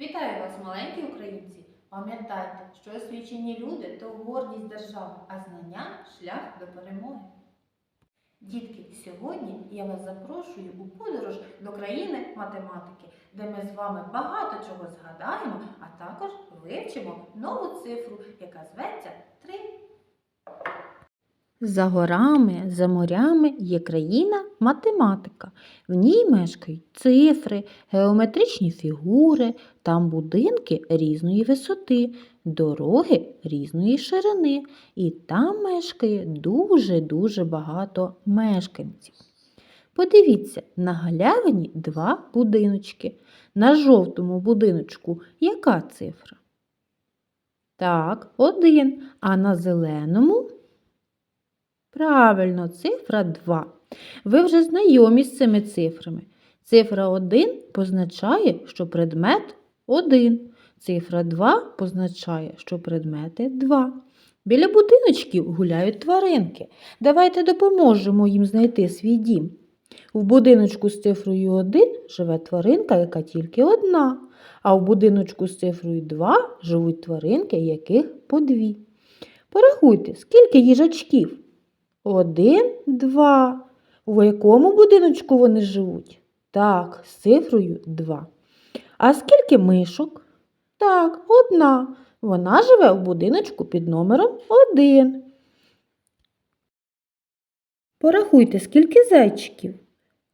Вітаю вас, маленькі українці! Пам'ятайте, що освічені люди то гордість держави, а знання шлях до перемоги. Дітки, сьогодні я вас запрошую у подорож до країни математики, де ми з вами багато чого згадаємо, а також вивчимо нову цифру, яка зветься 3. За горами, за морями є країна математика. В ній мешкають цифри, геометричні фігури, там будинки різної висоти, дороги різної ширини, і там мешкає дуже-дуже багато мешканців. Подивіться, на галявині два будиночки. На жовтому будиночку яка цифра? Так, один. А на зеленому Правильно, цифра 2. Ви вже знайомі з цими цифрами. Цифра 1 позначає, що предмет 1. Цифра 2 позначає, що предмети 2. Біля будиночків гуляють тваринки. Давайте допоможемо їм знайти свій дім. В будиночку з цифрою 1 живе тваринка, яка тільки одна, а в будиночку з цифрою 2 живуть тваринки, яких по дві. Порахуйте, скільки їжачків? Один, два. У якому будиночку вони живуть? Так, з цифрою два. А скільки мишок? Так, одна. Вона живе в будиночку під номером один. Порахуйте, скільки зайчиків?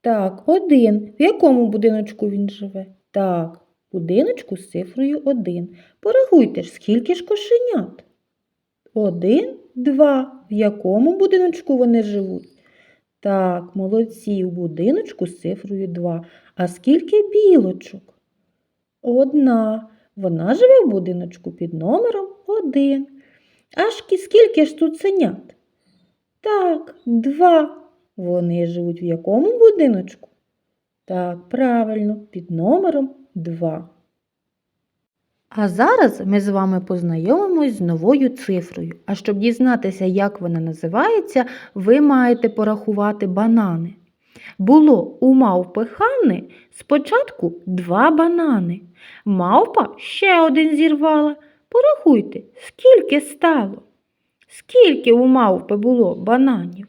Так, один. В якому будиночку він живе? Так, будиночку з цифрою один. Порахуйте ж, скільки ж кошенят? Один, два. В якому будиночку вони живуть? Так, молодці, у будиночку з цифрою 2. А скільки білочок? Одна. Вона живе в будиночку під номером 1. А шкі- скільки ж тут синят? Так, два. Вони живуть в якому будиночку? Так, правильно, під номером 2. А зараз ми з вами познайомимось з новою цифрою. А щоб дізнатися, як вона називається, ви маєте порахувати банани. Було у мавпи Ханни спочатку два банани. Мавпа ще один зірвала. Порахуйте, скільки стало? Скільки у мавпи було бананів?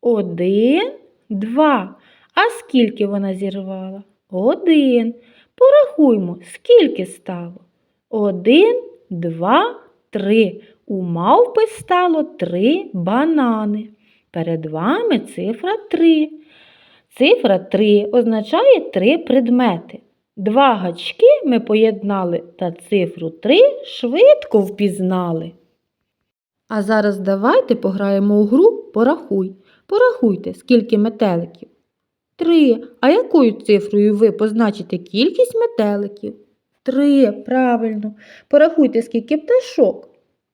Один, два. А скільки вона зірвала? Один. Порахуймо, скільки стало. Один, два, три. У мавпи стало три банани. Перед вами цифра три. Цифра три означає три предмети. Два гачки ми поєднали та цифру три швидко впізнали. А зараз давайте пограємо у гру Порахуй. Порахуйте, скільки метеликів. Три. А якою цифрою ви позначите кількість метеликів? Три, правильно. Порахуйте, скільки пташок.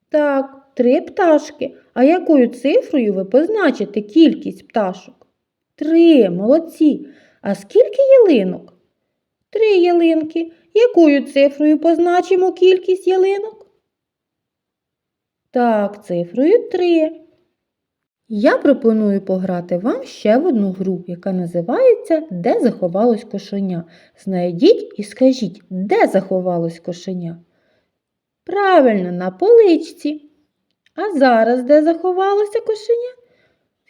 Так, три пташки. А якою цифрою ви позначите кількість пташок? Три, молодці. А скільки ялинок? Три ялинки. Якою цифрою позначимо кількість ялинок? Так, цифрою три. Я пропоную пограти вам ще в одну гру, яка називається Де заховалось кошеня. Знайдіть і скажіть, де заховалось кошеня? Правильно, на поличці. А зараз де заховалося кошеня?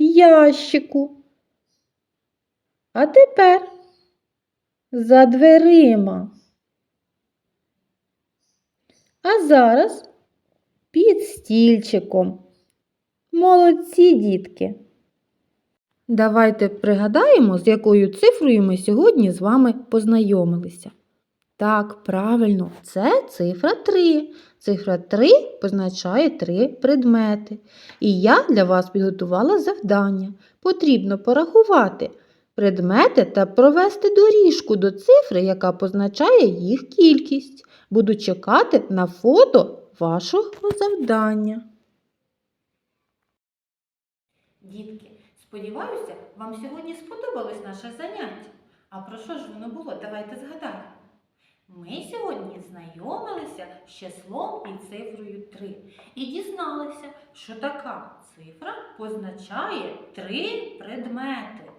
В ящику. А тепер за дверима. А зараз під стільчиком. Молодці, дітки! Давайте пригадаємо, з якою цифрою ми сьогодні з вами познайомилися. Так, правильно, це цифра 3. Цифра 3 позначає три предмети. І я для вас підготувала завдання. Потрібно порахувати предмети та провести доріжку до цифри, яка позначає їх кількість. Буду чекати на фото вашого завдання. Дітки, сподіваюся, вам сьогодні сподобалось наше заняття. А про що ж воно було? Давайте згадаємо. Ми сьогодні знайомилися з числом і цифрою 3 і дізналися, що така цифра позначає три предмети.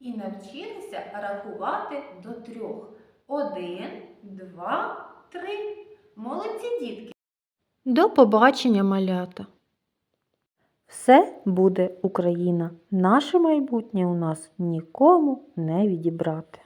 І навчилися рахувати до трьох. Один, два, три. Молодці дітки. До побачення, малята. Все буде Україна. Наше майбутнє у нас нікому не відібрати.